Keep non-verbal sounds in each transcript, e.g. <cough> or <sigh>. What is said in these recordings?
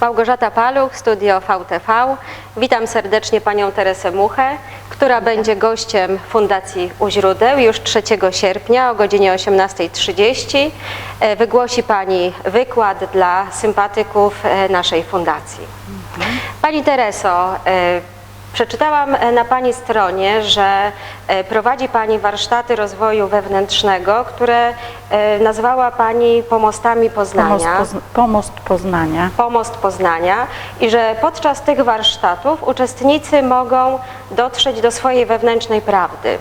Małgorzata Paluch, Studio VTV. Witam serdecznie Panią Teresę Muchę, która będzie gościem Fundacji U Źródeł już 3 sierpnia o godzinie 18.30. E, Wygłosi Pani wykład dla sympatyków e, naszej fundacji. Pani Tereso, e, Przeczytałam e, na Pani stronie, że e, prowadzi Pani warsztaty rozwoju wewnętrznego, które e, nazwała Pani pomostami Pomost, Poznania. Pozn- pomost Poznania. Pomost Poznania i że podczas tych warsztatów uczestnicy mogą dotrzeć do swojej wewnętrznej prawdy.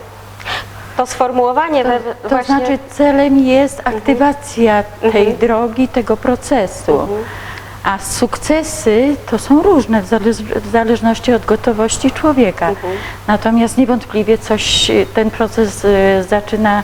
To sformułowanie we, To właśnie... znaczy celem jest aktywacja tej drogi, tego procesu. A sukcesy to są różne w, zależ w zależności od gotowości człowieka. Natomiast niewątpliwie coś, ten proces y, zaczyna,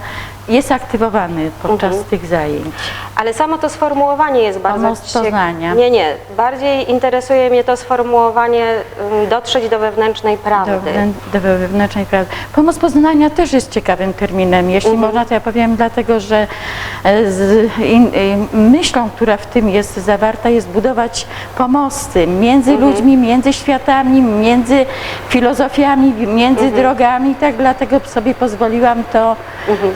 jest aktywowany podczas tych zajęć. Ale samo to sformułowanie jest bardzo Pomost ciek- Poznania. Nie, nie. Bardziej interesuje mnie to sformułowanie ym, dotrzeć do wewnętrznej prawdy. Do, do wewnętrznej prawdy. Pomoc poznania też jest ciekawym terminem. Jeśli można, to ja powiem dlatego, że e, z in, y, myślą, która w tym jest zawarta, jest budować pomosty między ludźmi, między światami, między filozofiami, między drogami. Tak dlatego sobie pozwoliłam to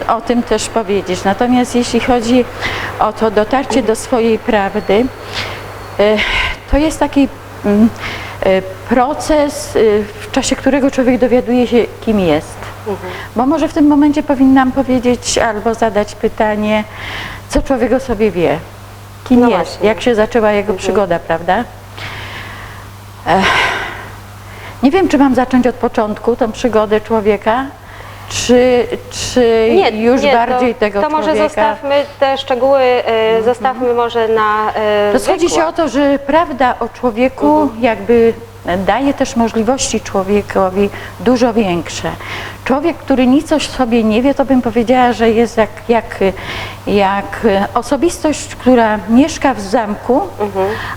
o tym też powiedzieć. Natomiast jeśli chodzi o to dotarcie do swojej prawdy, E, To jest taki mm, e, proces, e, w czasie którego człowiek dowiaduje się, kim jest. Bo może w tym momencie powinnam powiedzieć albo zadać pytanie, co człowiek o sobie wie, kim No jest, właśnie. jak się zaczęła jego przygoda, prawda? Ech, Nie wiem, czy mam zacząć od początku tą przygodę człowieka, czy, czy już bardziej to, tego to może człowieka. zostawmy te szczegóły, e, zostawmy może na e, Rozchodzi się wykład. o to, że prawda o człowieku jakby daje też możliwości człowiekowi dużo większe. Człowiek, który nic o sobie nie wie, to bym powiedziała, że jest jak, jak, jak osobistość, która mieszka w zamku,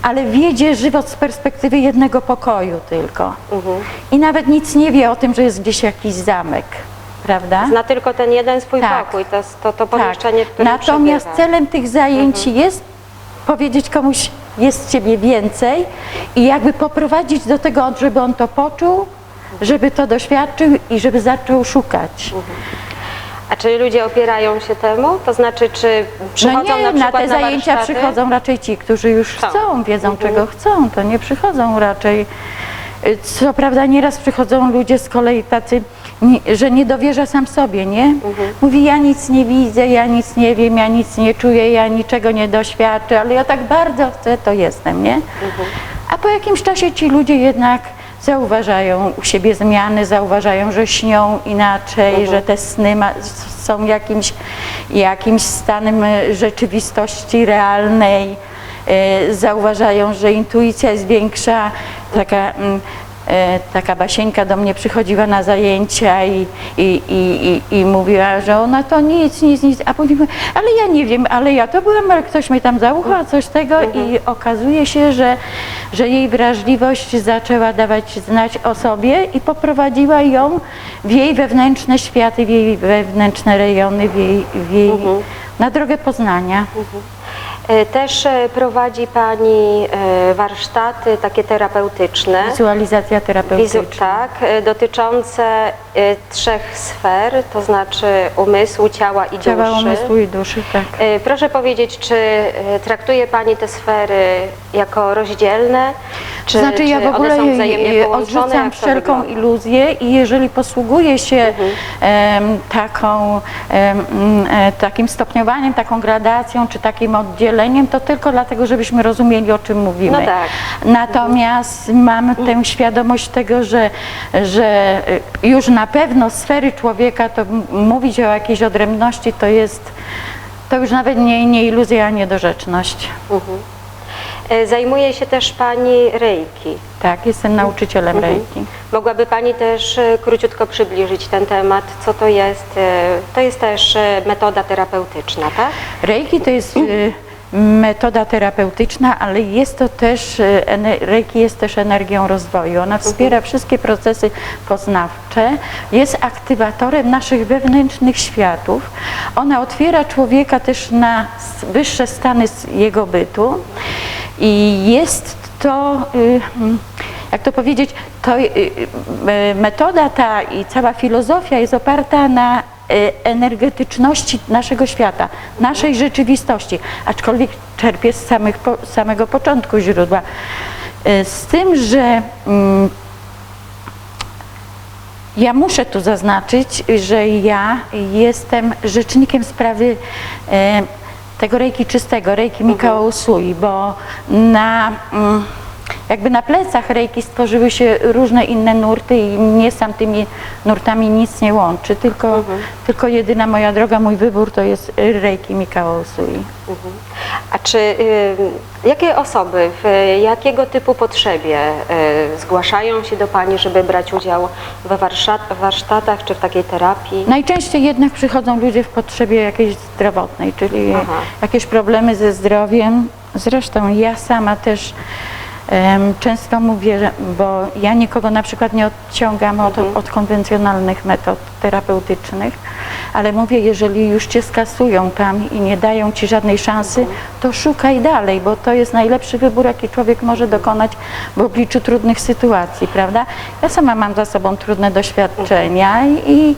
ale wiedzie żywot z perspektywy jednego pokoju tylko. I nawet nic nie wie o tym, że jest gdzieś jakiś zamek. Prawda? Zna tylko ten jeden swój Tak. pokój, to, to, to pomieszczenie, którym Natomiast przebywa. celem tych zajęć jest powiedzieć komuś, jest ciebie więcej i jakby poprowadzić do tego, żeby on to poczuł, żeby to doświadczył i żeby zaczął szukać. A czy ludzie opierają się temu? To znaczy, czy przychodzą no nie, na przykład te zajęcia warsztaty? przychodzą raczej ci, którzy już Chcą. chcą, wiedzą Mhm. czego chcą, to nie przychodzą raczej. y, Co prawda nieraz przychodzą ludzie z kolei tacy, nie- że nie dowierza sam sobie, nie? Mhm. Mówi ja nic nie widzę, ja nic nie wiem, ja nic nie czuję, ja niczego nie doświadczę, ale ja tak bardzo chcę, to jestem, nie? Mhm. A po jakimś czasie ci ludzie jednak zauważają u siebie zmiany, zauważają, że śnią inaczej, Mhm. że te sny ma, są jakimś, jakimś stanem e, rzeczywistości realnej, e, zauważają, że intuicja jest większa. Taka, mm, taka Basieńka do mnie przychodziła na zajęcia i, i, i, i, i mówiła, że ona to nic, nic, nic, a później mówi, ale ja nie wiem, ale ja to byłam, ale ktoś mnie tam zauchał, coś tego i okazuje się, że, że jej wrażliwość zaczęła dawać znać o sobie i poprowadziła ją w jej wewnętrzne światy, w jej wewnętrzne rejony, w jej, w jej, na drogę poznania. E, Też e, prowadzi Pani e, warsztaty takie terapeutyczne. Wizualizacja terapeutyczna. Wizu, tak, dotyczące trzech sfer, to znaczy umysłu, ciała i Ciała, duszy. umysłu i duszy, tak. Proszę powiedzieć, czy traktuje Pani te sfery jako rozdzielne? Czy, znaczy ja w ogóle one są wzajemnie połączone? odrzucam to wszelką? Mhm. iluzję i jeżeli posługuję się em, taką, takim stopniowaniem, taką gradacją czy takim oddzieleniem, to tylko dlatego, żebyśmy rozumieli o czym mówimy. No tak. Natomiast mam tę świadomość tego, że, że już na pewno sfery człowieka, to mówić o jakiejś odrębności to jest to już nawet nie, nie iluzja, a niedorzeczność. E, Zajmuje się też Pani reiki. Tak, jestem nauczycielem Mhm. reiki. Mogłaby Pani też e, króciutko przybliżyć ten temat, co to jest? E, To jest też metoda terapeutyczna, tak? Reiki to jest metoda terapeutyczna, ale jest to też, ene- Reiki jest też energią rozwoju. Ona wspiera wszystkie procesy poznawcze, jest aktywatorem naszych wewnętrznych światów. Ona otwiera człowieka też na wyższe stany jego bytu i jest to, y, mm, jak to powiedzieć, to y, y, metoda ta i cała filozofia jest oparta na energetyczności naszego świata, naszej rzeczywistości, aczkolwiek czerpie z samych, samego początku źródła. Y, Z tym, że mm, ja muszę tu zaznaczyć, że ja jestem rzecznikiem sprawy e, tego rejki czystego, rejki Mikao Usui, bo na, mm, jakby na plecach rejki stworzyły się różne inne nurty i mnie z tamtymi nurtami nic nie łączy, tylko, tylko jedyna moja droga, mój wybór to jest rejki Mikao Usui. A czy y, jakie osoby w jakiego typu potrzebie y, zgłaszają się do Pani, żeby brać udział we warsztat, warsztatach czy w takiej terapii? Najczęściej jednak przychodzą ludzie w potrzebie jakiejś zdrowotnej, czyli Aha. jakieś problemy ze zdrowiem. Zresztą ja sama też często mówię, bo ja nikogo na przykład nie odciągam od, od konwencjonalnych metod terapeutycznych, ale mówię, jeżeli już cię skasują tam i nie dają ci żadnej szansy, to szukaj dalej, bo to jest najlepszy wybór, jaki człowiek może dokonać w obliczu trudnych sytuacji, prawda? Ja sama mam za sobą trudne doświadczenia i,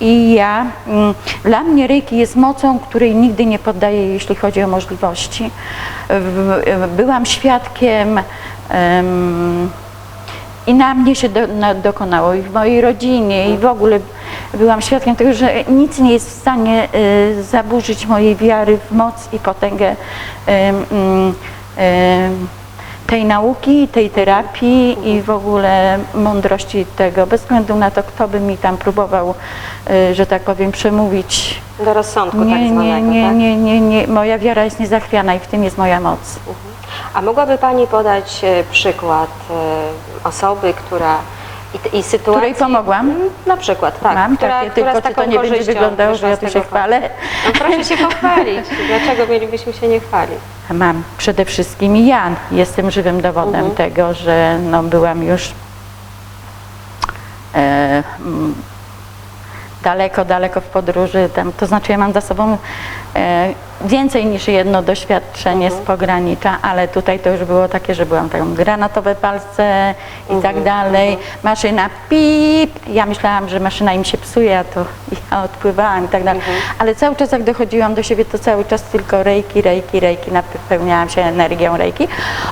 i ja, mm, dla mnie Reiki jest mocą, której nigdy nie poddaję, jeśli chodzi o możliwości. Byłam świadkiem em, i na mnie się do, na, dokonało, i w mojej rodzinie, i w ogóle byłam świadkiem tego, że nic nie jest w stanie y, zaburzyć mojej wiary w moc i potęgę mm, em, tej nauki, tej terapii i w ogóle mądrości tego, bez względu na to, kto by mi tam próbował, y, że tak powiem, przemówić. Do rozsądku tak Nie, zwanego, nie, nie, tak? nie, nie, nie, moja wiara jest niezachwiana i w tym jest moja moc. A mogłaby Pani podać e, przykład e, osoby, która i, i sytuacji... Której pomogłam? Mm, Na przykład, tak. Mam która, takie, która tylko to nie będzie wyglądało, że ja tu się chwalę? No proszę się pochwalić. <laughs> Dlaczego mielibyśmy się nie chwalić? Mam przede wszystkim i ja jestem żywym dowodem tego, że no, byłam już e, daleko, daleko w podróży. Tam, to znaczy ja mam za sobą e, więcej niż jedno doświadczenie z pogranicza, ale tutaj to już było takie, że byłam tam granatowe palce i tak dalej. Maszyna pip. Ja myślałam, że maszyna im się psuje, a to ja odpływałam i tak dalej. Ale cały czas jak dochodziłam do siebie, to cały czas tylko rejki, rejki, rejki, napełniałam się energią rejki.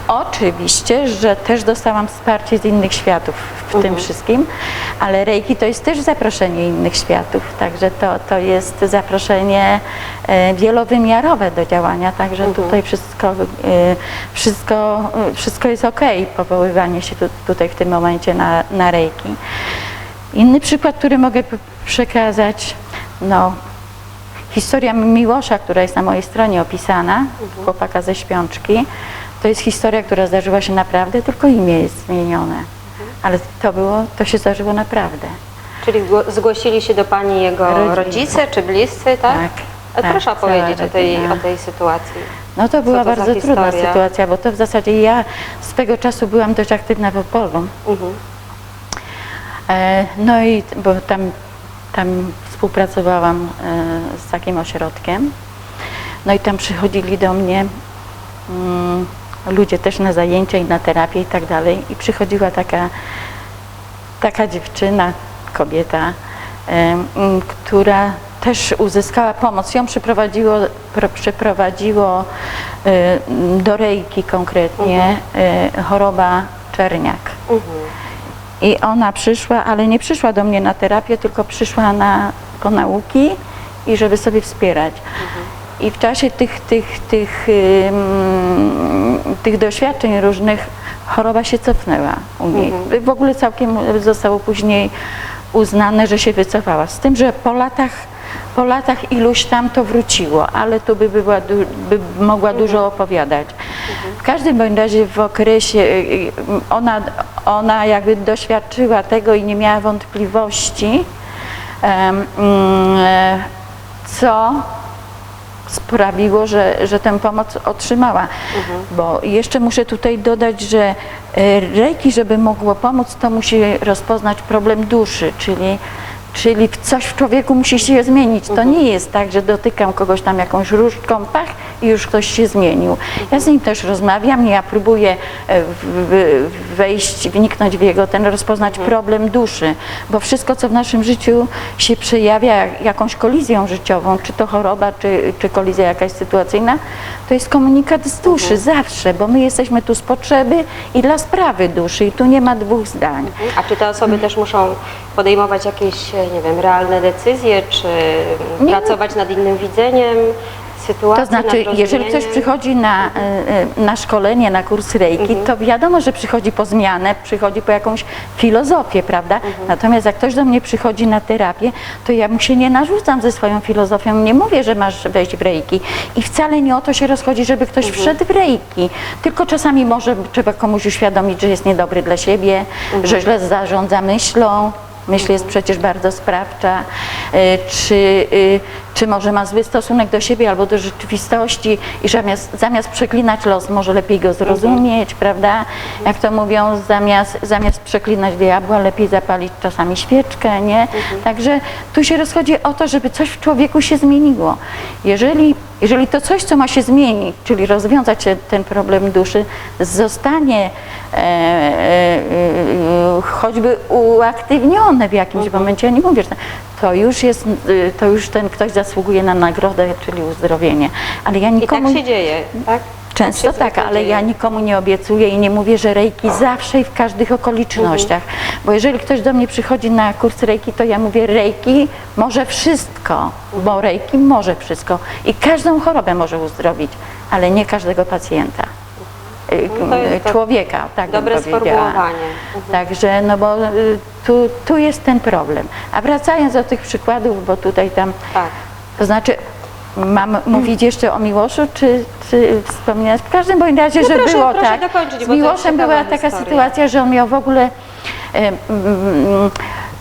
Oczywiście, że też dostałam wsparcie z innych światów w tym wszystkim, ale rejki to jest też zaproszenie innych światów, także to, to jest zaproszenie e, wielowymiarowe do działania, także tutaj wszystko, e, wszystko, e, wszystko jest ok, powoływanie się tu, tutaj w tym momencie na, na rejki. Inny przykład, który mogę przekazać, no, historia Miłosza, która jest na mojej stronie opisana, chłopaka ze śpiączki, to jest historia, która zdarzyła się naprawdę, tylko imię jest zmienione. Ale to było, to się zdarzyło naprawdę. Czyli zgło- zgłosili się do Pani jego Rodzice. rodzice czy bliscy, tak? Tak, A tak, Proszę cała opowiedzieć o tej, rodzina. o tej sytuacji. No to była to bardzo trudna sytuacja, bo to w zasadzie ja swego czasu byłam dość aktywna w Opolu. Mhm. E, No i bo tam, tam współpracowałam e, z takim ośrodkiem. No i tam przychodzili do mnie mm, ludzie też na zajęcia i na terapię i tak dalej. I przychodziła taka, taka dziewczyna, kobieta, e, mm, która też uzyskała pomoc. Ją przyprowadziło, pro, przyprowadziło mm, do rejki konkretnie e, choroba czerniak. I ona przyszła, ale nie przyszła do mnie na terapię, tylko przyszła na, po nauki i żeby sobie wspierać. I w czasie tych, tych, tych, tych doświadczeń różnych choroba się cofnęła u niej. W ogóle całkiem zostało później uznane, że się wycofała. Z tym, że po latach, po latach iluś tam to wróciło, ale tu by, była, by mogła dużo opowiadać. W każdym bądź razie w okresie y, y, ona, ona jakby doświadczyła tego i nie miała wątpliwości, mm, e, co sprawiło, że, że tę pomoc otrzymała. Bo jeszcze muszę tutaj dodać, że e, Reiki, żeby mogło pomóc, to musi rozpoznać problem duszy, czyli Czyli coś w człowieku musi się zmienić. To nie jest tak, że dotykam kogoś tam jakąś różdżką, pach i już ktoś się zmienił. Ja z nim też rozmawiam, ja próbuję e, wejść, wniknąć w jego ten, rozpoznać problem duszy, bo wszystko, co w naszym życiu się przejawia jak- jakąś kolizją życiową, czy to choroba, czy, czy kolizja jakaś sytuacyjna, to jest komunikat z duszy zawsze, bo my jesteśmy tu z potrzeby i dla sprawy duszy i tu nie ma dwóch zdań. A czy te osoby też muszą podejmować jakieś, e, nie wiem, realne decyzje, czy Nie. pracować nad innym widzeniem sytuacji? To znaczy, jeżeli ktoś przychodzi na, e, e, na szkolenie, na kurs reiki, to wiadomo, że przychodzi po zmianę, przychodzi po jakąś filozofię, prawda? Natomiast jak ktoś do mnie przychodzi na terapię, to ja mu się nie narzucam ze swoją filozofią, nie mówię, że masz wejść w reiki. I wcale nie o to się rozchodzi, żeby ktoś wszedł w reiki. Tylko czasami może trzeba komuś uświadomić, że jest niedobry dla siebie, że źle zarządza myślą, Myśl jest przecież bardzo sprawcza, y, czy, y, czy może ma zły stosunek do siebie albo do rzeczywistości i zamiast, zamiast przeklinać los, może lepiej go zrozumieć, prawda? Jak to mówią, zamiast, zamiast przeklinać diabła, lepiej zapalić czasami świeczkę, nie? Także tu się rozchodzi o to, żeby coś w człowieku się zmieniło. Jeżeli, jeżeli to coś, co ma się zmienić, czyli rozwiązać ten problem duszy, zostanie e, e, e, choćby uaktywnione w jakimś momencie, ja nie mówię, że to już jest, y, to już ten ktoś zasługuje na nagrodę, czyli uzdrowienie. Ale ja I nikomu... tak się dzieje, tak? Często tak, ale ja nikomu nie obiecuję i nie mówię, że rejki zawsze i w każdych okolicznościach. Bo jeżeli ktoś do mnie przychodzi na kurs rejki, to ja mówię rejki może wszystko, bo rejki może wszystko i każdą chorobę może uzdrowić, ale nie każdego pacjenta. Y, No to jest to Człowieka, tak bym dobre powiedziała. sformułowanie. Także, no bo y, tu, tu jest ten problem. A wracając do tych przykładów, bo tutaj tam Tak. to znaczy, mam mówić jeszcze o Miłoszu, czy, czy wspominać? W każdym bądź razie, No że proszę, było proszę tak. dokończyć, Z Miłoszem była taka historia. sytuacja, że on miał w ogóle. mm,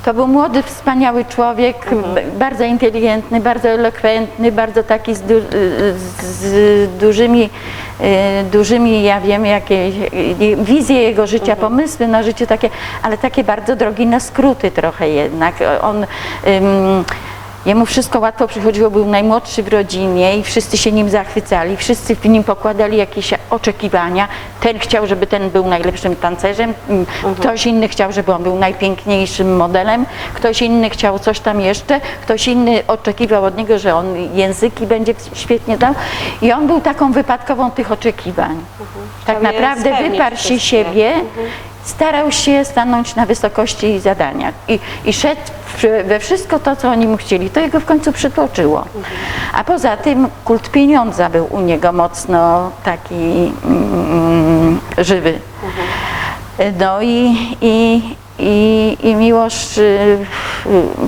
To był młody, wspaniały człowiek, Mhm. bardzo inteligentny, bardzo elokwentny, bardzo taki z, du, z dużymi, e, dużymi, ja wiem, jakieś e, wizje jego życia, Mhm. pomysły na życie takie, ale takie bardzo drogi na skróty trochę jednak. On ym, Jemu wszystko łatwo przychodziło, był najmłodszy w rodzinie i wszyscy się nim zachwycali, wszyscy w nim pokładali jakieś oczekiwania. Ten chciał, żeby ten był najlepszym tancerzem, mm, ktoś inny chciał, żeby on był najpiękniejszym modelem, ktoś inny chciał coś tam jeszcze, ktoś inny oczekiwał od niego, że on języki będzie świetnie dał. I on był taką wypadkową tych oczekiwań. Tak Chciał je naprawdę wyparł się siebie, starał się stanąć na wysokości zadania i, i szedł we wszystko to, co oni mu chcieli. To jego w końcu przytłoczyło. A poza tym kult pieniądza był u niego mocno taki mm, żywy. No i, i, i, i Miłosz y,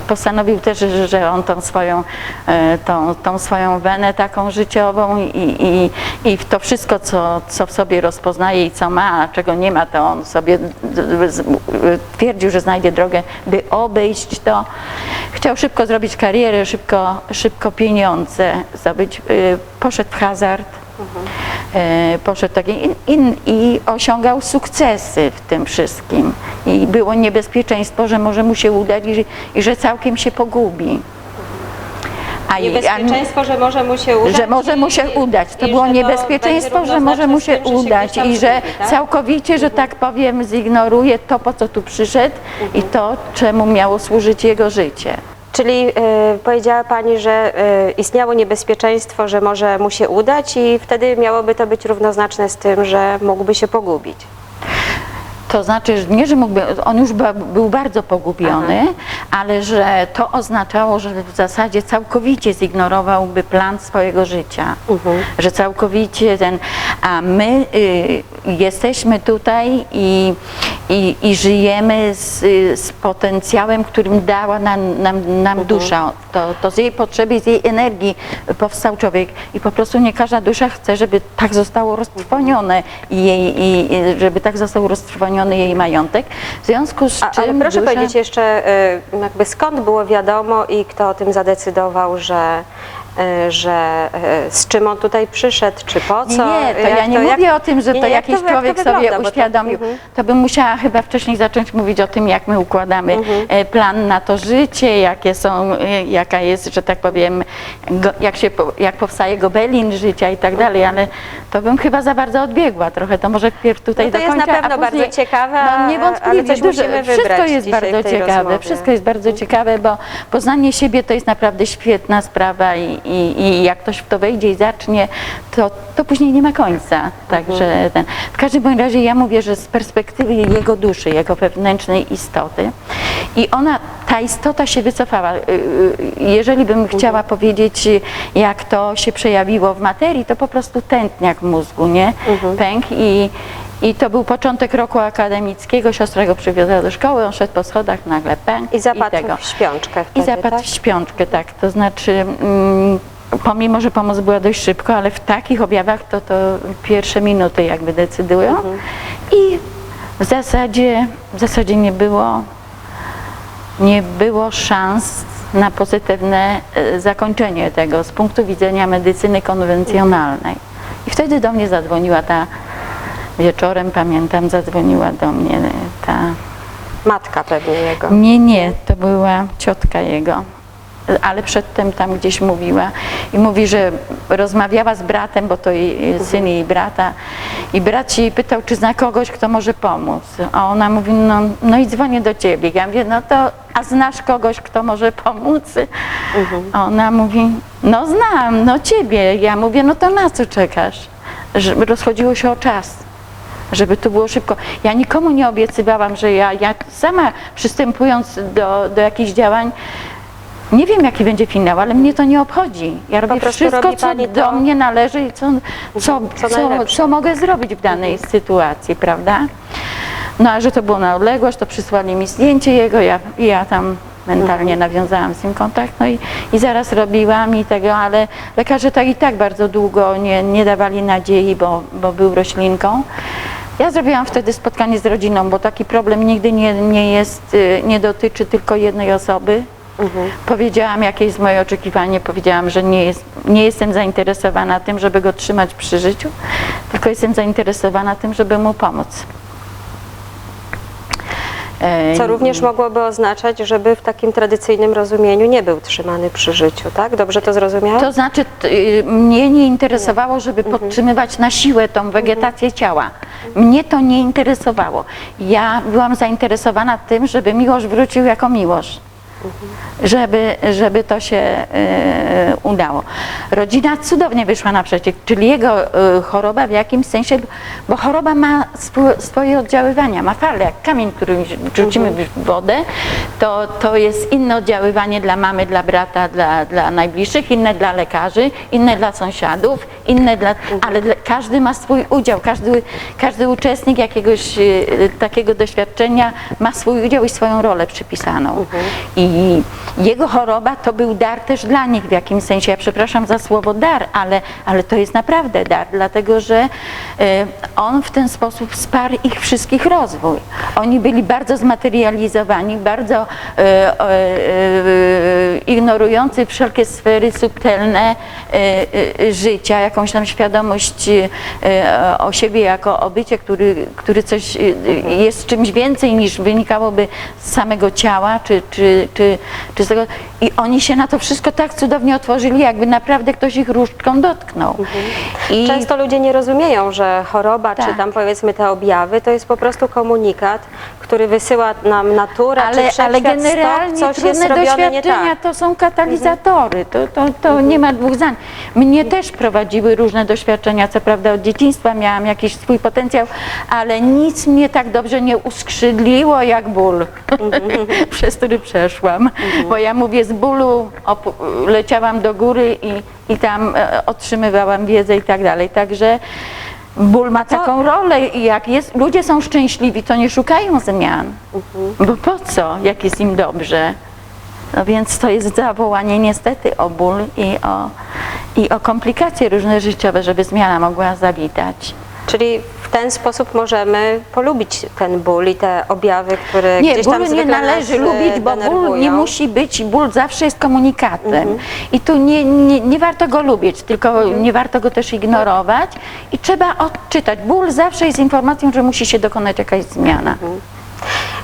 postanowił też, że- on tą swoją, e, tą, tą swoją wenę taką życiową i, i, i to wszystko, co, co w sobie rozpoznaje i co ma, a czego nie ma, to on sobie twierdził, że znajdzie drogę, by obejść to. Chciał szybko zrobić karierę, szybko, szybko pieniądze zdobyć. Y, Poszedł w hazard. E, poszedł taki in, in, i osiągał sukcesy w tym wszystkim. I było niebezpieczeństwo, że może mu się udać i, że- i że całkiem się pogubi. A, Niebezpieczeństwo, że może mu się udać. że może mu się udać. To było że niebezpieczeństwo, że może mu się tym, udać i że tak? całkowicie, że tak powiem, zignoruje to, po co tu przyszedł i to, czemu miało służyć jego życie. Czyli y, powiedziała Pani, że y, istniało niebezpieczeństwo, że może mu się udać i wtedy miałoby to być równoznaczne z tym, że mógłby się pogubić. To znaczy, że nie, że mógłby, on już był bardzo pogubiony, ale że to oznaczało, że w zasadzie całkowicie zignorowałby plan swojego życia. Że całkowicie ten, a my y, jesteśmy tutaj i, i, i żyjemy z, z potencjałem, którym dała nam, nam, nam dusza. To, to z jej potrzeby, z jej energii powstał człowiek i po prostu nie każda dusza chce, żeby tak zostało roztrwonione i jej, i, i żeby tak został roztrwoniony jej majątek. W związku z A, czym ale proszę dusza... powiedzieć jeszcze, y, jakby skąd było wiadomo i kto o tym zadecydował, że że e, z czym on tutaj przyszedł, czy po co? Nie, to Jak ja nie jak- mówię o tym, że nie, to nie, jak jakiś jak człowiek wygląda, sobie bo to- uświadomił. mhm. To bym musiała chyba wcześniej zacząć mówić o tym, jak my układamy Mhm. e, plan na to życie, jakie są, e, jaka jest, że tak powiem, jak, się, jak powstaje gobelin życia i tak dalej, ale to bym chyba za bardzo odbiegła trochę. To może pierw tutaj No to jest na pewno później, bardzo ciekawe, No ale niewątpliwie, coś dużo, wszystko jest bardzo ciekawe, rozmowie. wszystko jest bardzo ciekawe, bo poznanie siebie to jest naprawdę świetna sprawa i, i, i jak ktoś w to wejdzie i zacznie, to, to później nie ma końca. Także ten. W każdym bądź razie ja mówię, że z perspektywy jego duszy, jego wewnętrznej istoty i ona, ta istota się wycofała. Y, y, Jeżeli bym chciała powiedzieć, jak to się przejawiło w materii, to po prostu tętniak w mózgu, nie? Pękł i i to był początek roku akademickiego, siostra go przywiozła do szkoły, on szedł po schodach, nagle pękł I zapadł tego. w śpiączkę I wtedy, zapadł tak? w śpiączkę, tak. To znaczy, mm, pomimo, że pomoc była dość szybko, ale w takich objawach to, to pierwsze minuty jakby decydują. Mhm. I w zasadzie, w zasadzie nie było, nie było szans na pozytywne e, zakończenie tego z punktu widzenia medycyny konwencjonalnej. I wtedy do mnie zadzwoniła ta, wieczorem pamiętam, zadzwoniła do mnie ta Matka pewnie jego. nie, nie, to była ciotka jego, ale przedtem tam gdzieś mówiła i mówi, że rozmawiała z bratem, bo to jej, syn jej brata i brat się jej pytał, czy zna kogoś, kto może pomóc. A ona mówi, no, no i dzwonię do ciebie. Ja mówię, no to, a znasz kogoś, kto może pomóc? A ona mówi, no znam, no ciebie. Ja mówię, no to na co czekasz? Że rozchodziło się o czas żeby to było szybko. Ja nikomu nie obiecywałam, że ja, ja sama przystępując do, do jakichś działań, nie wiem jaki będzie finał, ale mnie to nie obchodzi. Ja robię wszystko, co pani to- do mnie należy i co, co, Co co, co mogę zrobić w danej sytuacji, prawda? No a że to było na odległość, to przysłali mi zdjęcie jego, ja, ja tam mentalnie nawiązałam z nim kontakt, no i, i zaraz robiłam i tego, ale lekarze tak i tak bardzo długo nie, nie dawali nadziei, bo, bo był roślinką. Ja zrobiłam wtedy spotkanie z rodziną, bo taki problem nigdy nie, nie jest, y, nie dotyczy tylko jednej osoby. Powiedziałam, jakie jest moje oczekiwanie, powiedziałam, że nie, jest, nie jestem zainteresowana tym, żeby go trzymać przy życiu, tylko jestem zainteresowana tym, żeby mu pomóc. Co również mogłoby oznaczać, żeby w takim tradycyjnym rozumieniu nie był trzymany przy życiu, tak? Dobrze to zrozumiałam? To znaczy, y, mnie nie interesowało, żeby Mhm. podtrzymywać na siłę tą wegetację ciała. Mnie to nie interesowało. Ja byłam zainteresowana tym, żeby Miłosz wrócił jako Miłosz. Żeby, żeby to się e, udało. Rodzina cudownie wyszła naprzeciw, czyli jego e, choroba w jakimś sensie, bo choroba ma swo- swoje oddziaływania, ma falę, jak kamień, który rzucimy w wodę, to, to jest inne oddziaływanie dla mamy, dla brata, dla, dla najbliższych, inne dla lekarzy, inne dla sąsiadów, inne dla, ale dla, każdy ma swój udział, każdy, każdy uczestnik jakiegoś e, takiego doświadczenia ma swój udział i swoją rolę przypisaną. I jego choroba to był dar też dla nich w jakimś sensie. Ja przepraszam za słowo dar, ale, ale to jest naprawdę dar, dlatego że e, on w ten sposób wsparł ich wszystkich rozwój. Oni byli bardzo zmaterializowani, bardzo e, e, ignorujący wszelkie sfery subtelne życia, jakąś tam świadomość o siebie jako o bycie, który, który coś jest czymś więcej niż wynikałoby z samego ciała, czy, czy, czy, czy z tego. I oni się na to wszystko tak cudownie otworzyli, jakby naprawdę ktoś ich różdżką dotknął. I Często ludzie nie rozumieją, że choroba, czy Tak. tam powiedzmy te objawy, to jest po prostu komunikat, który wysyła nam natura, czy ale, wszechświat, ale stop, generalnie coś jest trudne doświadczenia tak. to są katalizatory, to, to, to nie ma dwóch zdań. Mnie też prowadziły różne doświadczenia, co prawda od dzieciństwa miałam jakiś swój potencjał, ale nic mnie tak dobrze nie uskrzydliło jak ból, <laughs> przez który przeszłam. Bo ja mówię, z bólu leciałam do góry i, i tam e, otrzymywałam wiedzę i tak dalej. Także ból ma taką rolę i jak jest, ludzie są szczęśliwi, to nie szukają zmian. Bo po co, jak jest im dobrze? No więc to jest zawołanie niestety o ból i o, i o komplikacje różne życiowe, żeby zmiana mogła zawitać. Czyli w ten sposób możemy polubić ten ból i te objawy, które Nie, gdzieś tam ból nie zwykle należy e, lubić, bo ból nie denerwują. musi być, ból zawsze jest komunikatem. Mhm. I tu nie, nie, nie warto go lubić, tylko nie warto go też ignorować i trzeba odczytać. Ból zawsze jest informacją, że musi się dokonać jakaś zmiana. Mhm.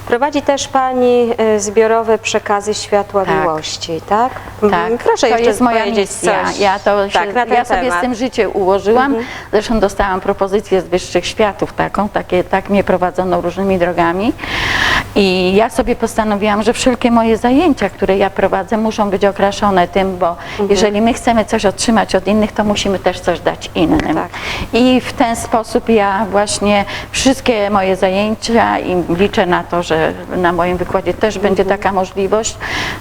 Prowadzi też Pani e, zbiorowe przekazy światła Tak. miłości, tak? Tak, Mhm. Proszę to jeszcze jest moja misja. coś Ja, to się, tak, ten ja sobie temat. Mhm. z tym życie ułożyłam. Zresztą dostałam propozycję z wyższych światów taką, takie, tak mnie prowadzono różnymi drogami. I ja sobie postanowiłam, że wszelkie moje zajęcia, które ja prowadzę, muszą być okraszone tym, bo Mhm. jeżeli my chcemy coś otrzymać od innych, to musimy też coś dać innym. Tak. I w ten sposób ja właśnie wszystkie moje zajęcia i liczę na to, że na moim wykładzie też będzie taka możliwość.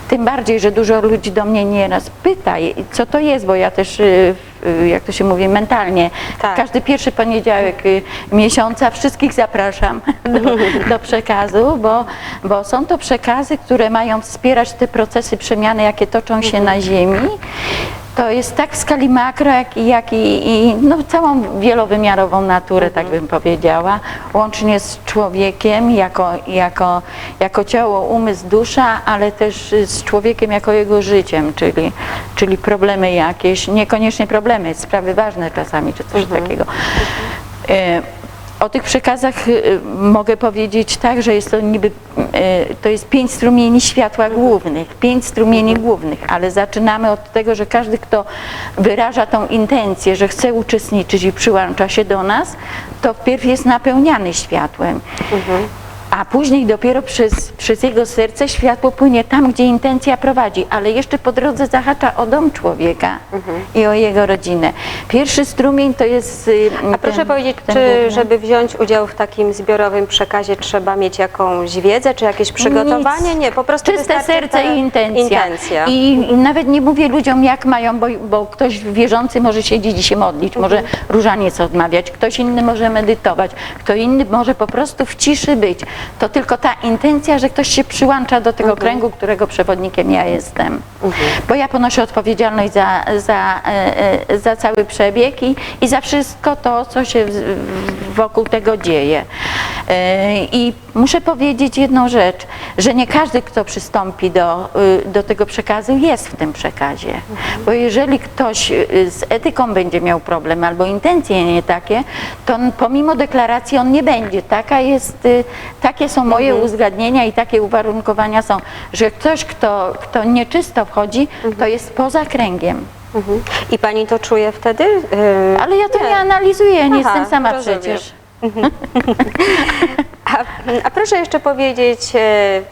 Tym bardziej, że dużo ludzi do mnie nieraz pyta, co to jest, bo ja też, y, y, jak to się mówi, mentalnie, Tak. każdy pierwszy poniedziałek y, miesiąca wszystkich zapraszam <laughs> do, do przekazu, bo, bo są to przekazy, które mają wspierać te procesy przemiany, jakie toczą się na Ziemi. To jest tak w skali makro, jak i, jak i, i no, całą wielowymiarową naturę, tak bym powiedziała, łącznie z człowiekiem jako, jako, jako ciało, umysł, dusza, ale też y, z człowiekiem jako jego życiem, czyli, czyli problemy jakieś, niekoniecznie problemy, sprawy ważne czasami, czy coś takiego. E, O tych przekazach y, mogę powiedzieć tak, że jest to niby, y, to jest pięć strumieni światła głównych, pięć strumieni głównych, ale zaczynamy od tego, że każdy, kto wyraża tą intencję, że chce uczestniczyć i przyłącza się do nas, to wpierw jest napełniany światłem. A później dopiero przez, przez jego serce światło płynie tam, gdzie intencja prowadzi, ale jeszcze po drodze zahacza o dom człowieka i o jego rodzinę. Pierwszy strumień to jest. y, A proszę ten- powiedzieć, ten czy główny. żeby wziąć udział w takim zbiorowym przekazie trzeba mieć jakąś wiedzę, czy jakieś przygotowanie? Nic. Nie, po prostu Czyste serce i intencja. intencja. I, I nawet nie mówię ludziom, jak mają, bo, bo ktoś wierzący może siedzieć i się modlić, może Mhm. różaniec odmawiać, ktoś inny może medytować, kto inny może po prostu w ciszy być. To tylko ta intencja, że ktoś się przyłącza do Mhm. tego kręgu, którego przewodnikiem ja jestem. Bo ja ponoszę odpowiedzialność za, za, e, e, za cały przebieg i, i za wszystko to, co się wokół tego dzieje. E, I muszę powiedzieć jedną rzecz, że nie każdy, kto przystąpi do, do tego przekazu, jest w tym przekazie. Bo jeżeli ktoś z etyką będzie miał problem albo intencje nie takie, to pomimo deklaracji on nie będzie. Taka jest, takie są moje uzgadnienia i takie uwarunkowania są, że ktoś, kto, kto nieczysto wchodzi, to jest poza kręgiem. Mhm. I pani to czuje wtedy? Yy, Ale ja to nie, analizuję, ja nie Aha, jestem sama rozumiem. przecież. <laughs> A, a proszę jeszcze powiedzieć, e,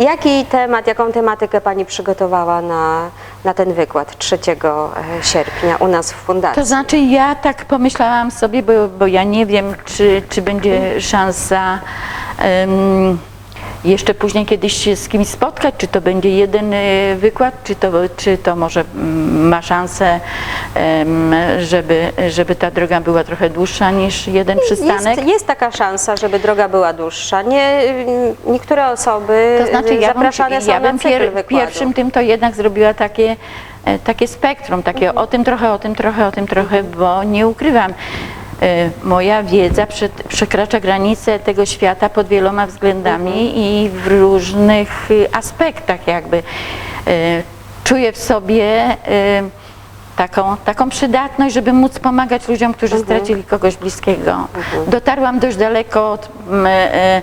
jaki temat, jaką tematykę Pani przygotowała na, na ten wykład 3 e, sierpnia u nas w Fundacji? To znaczy ja tak pomyślałam sobie, bo, bo ja nie wiem, czy, czy będzie szansa em, jeszcze później kiedyś się z kimś spotkać, czy to będzie jeden y, wykład, czy to, czy to może mm, ma szansę, żeby, żeby ta droga była trochę dłuższa niż jeden przystanek. Jest, jest taka szansa, żeby droga była dłuższa. Nie, y, niektóre osoby To znaczy, ja bym, zapraszane są ja bym na pier, pierwszym tym to jednak zrobiła takie, e, takie spektrum, takie o tym trochę, o tym trochę, o tym trochę, bo nie ukrywam, moja wiedza przekracza granice tego świata pod wieloma względami i w różnych y, aspektach jakby. E, Czuję w sobie e, taką, taką przydatność, żeby móc pomagać ludziom, którzy stracili kogoś bliskiego. Dotarłam dość daleko od, e,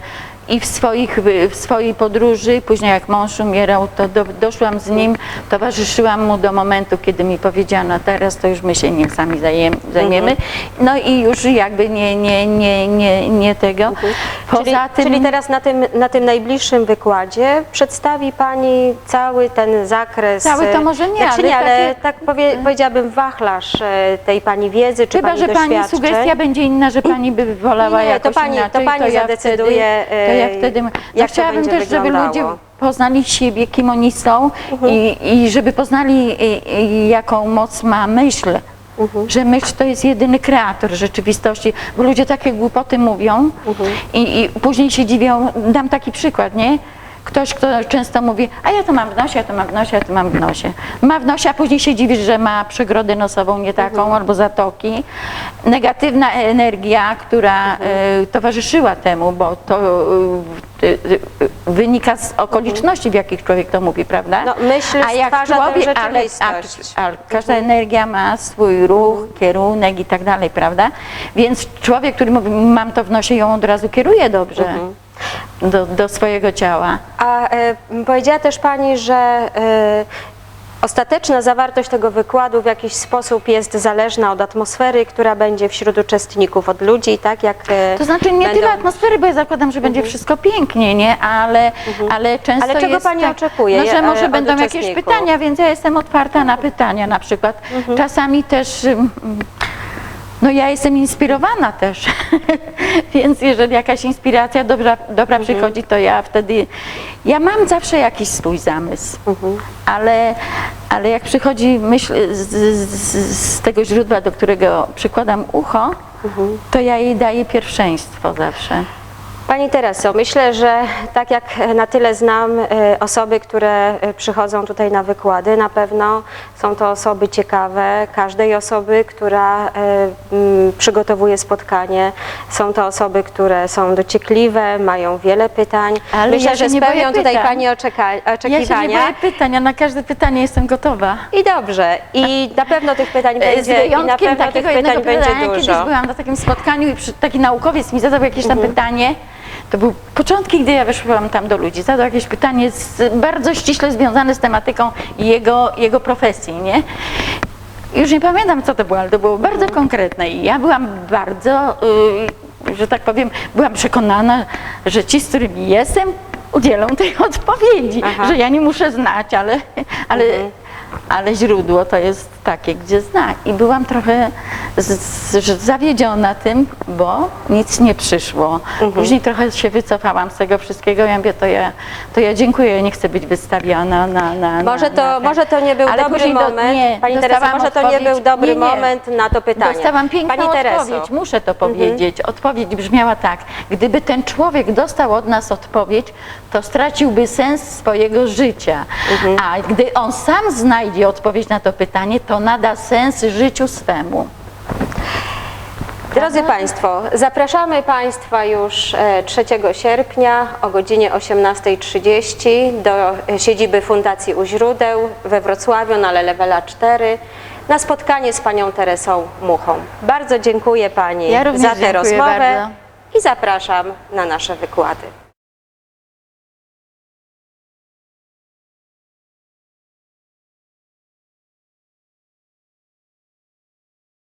i w, swoich, w swojej podróży, później jak mąż umierał, to do, doszłam z nim, towarzyszyłam mu do momentu, kiedy mi powiedziano, teraz to już my się nim sami zajmiemy. No i już jakby nie, nie, nie, nie, nie tego. Poza czyli, tym... czyli teraz na tym, na tym najbliższym wykładzie przedstawi Pani cały ten zakres. Cały to e, może nie, znaczy ale ale takie- tak powie, powiedziałbym wachlarz e, tej Pani wiedzy, czy Chyba, Pani że pani sugestia będzie inna, że pani by wolała Nie, to jakoś pani- to inaczej, pani ja zadecyduje, wtedy, to ja wtedy, no jak chciałabym też, żeby ludzie wyglądało. poznali siebie, kim oni są Mhm. i, i żeby poznali i, i jaką moc ma myśl. Mhm. Że myśl to jest jedyny kreator rzeczywistości, bo ludzie takie głupoty mówią Mhm. i, i później się dziwią. Dam taki przykład, nie? Ktoś, kto często mówi, a ja to mam w nosie, ja to mam w nosie, ja to mam w nosie. Ma w nosie, a później się dziwisz, że ma przegrodę nosową nie taką albo zatoki. Negatywna energia, która e, towarzyszyła temu, bo to e, e, wynika z okoliczności, w jakich człowiek to mówi, prawda? No, myśl stwarza tę rzeczywistość. a, a każda energia ma swój ruch, kierunek i tak dalej, prawda? Więc człowiek, który mówi, mam to w nosie, ją od razu kieruje dobrze do, do swojego ciała. A e, powiedziała też Pani, że e, ostateczna zawartość tego wykładu w jakiś sposób jest zależna od atmosfery, która będzie wśród uczestników, od ludzi, tak jak e, To znaczy nie będą... tyle atmosfery, bo ja zakładam, że będzie wszystko pięknie, nie? Ale, ale często Ale czego jest pani tak, oczekuje, No, że e, może od będą jakieś uczestników? pytania, więc ja jestem otwarta na pytania na przykład. Czasami też... No ja jestem inspirowana też, <laughs> więc jeżeli jakaś inspiracja dobra, dobra przychodzi, to ja wtedy, ja mam zawsze jakiś swój zamysł, ale, ale jak przychodzi myśl z, z, z tego źródła, do którego przykładam ucho, to ja jej daję pierwszeństwo zawsze. Pani Tereso, myślę, że tak jak na tyle znam e, osoby, które e, przychodzą tutaj na wykłady, na pewno są to osoby ciekawe, każdej osoby, która e, mm, przygotowuje spotkanie. Są to osoby, które są dociekliwe, mają wiele pytań. Ale myślę, ja że spełnią tutaj pytań. Pani oczeka- Ja się nie oczekiwania. boję pytań, a na każde pytanie jestem gotowa. I dobrze. I na pewno tych pytań będzie, i na pewno tych pytań będzie pytania, kiedyś dużo. byłam na takim spotkaniu i przy, taki naukowiec mi zadał jakieś Mhm. tam pytanie. To był początki, gdy ja wyszłam tam do ludzi. Zadał jakieś pytanie z, bardzo ściśle związane z tematyką jego, jego profesji, nie? Już nie pamiętam, co to było, ale to było bardzo Mhm. konkretne i ja byłam bardzo, y, że tak powiem, byłam przekonana, że ci, z którymi jestem, udzielą tej <laughs> odpowiedzi, Aha. Mhm. że ja nie muszę znać, ale, ale, ale źródło to jest takie, gdzie zna. I byłam trochę z, z, zawiedziona tym, bo nic nie przyszło. Mhm. Później trochę się wycofałam z tego wszystkiego. Ja mówię, to ja, to ja dziękuję, nie chcę być wystawiana na, na Może na, to, na może to nie był Ale dobry do- moment. nie, Pani Teresa, może to nie był dobry nie, nie. moment na to pytanie. Dostałam piękną Pani Tereso, odpowiedź, muszę to powiedzieć. Odpowiedź brzmiała tak, gdyby ten człowiek dostał od nas odpowiedź, to straciłby sens swojego życia. A gdy on sam znajdzie odpowiedź na to pytanie, to nada sens życiu swemu. Drodzy Państwo, zapraszamy Państwa już e, 3 sierpnia o godzinie 18.30 do e, siedziby Fundacji U Źródeł we Wrocławiu na Lelewela 4 na spotkanie z Panią Teresą Muchą. Bardzo dziękuję Pani Ja za tę rozmowę bardzo. i zapraszam na nasze wykłady.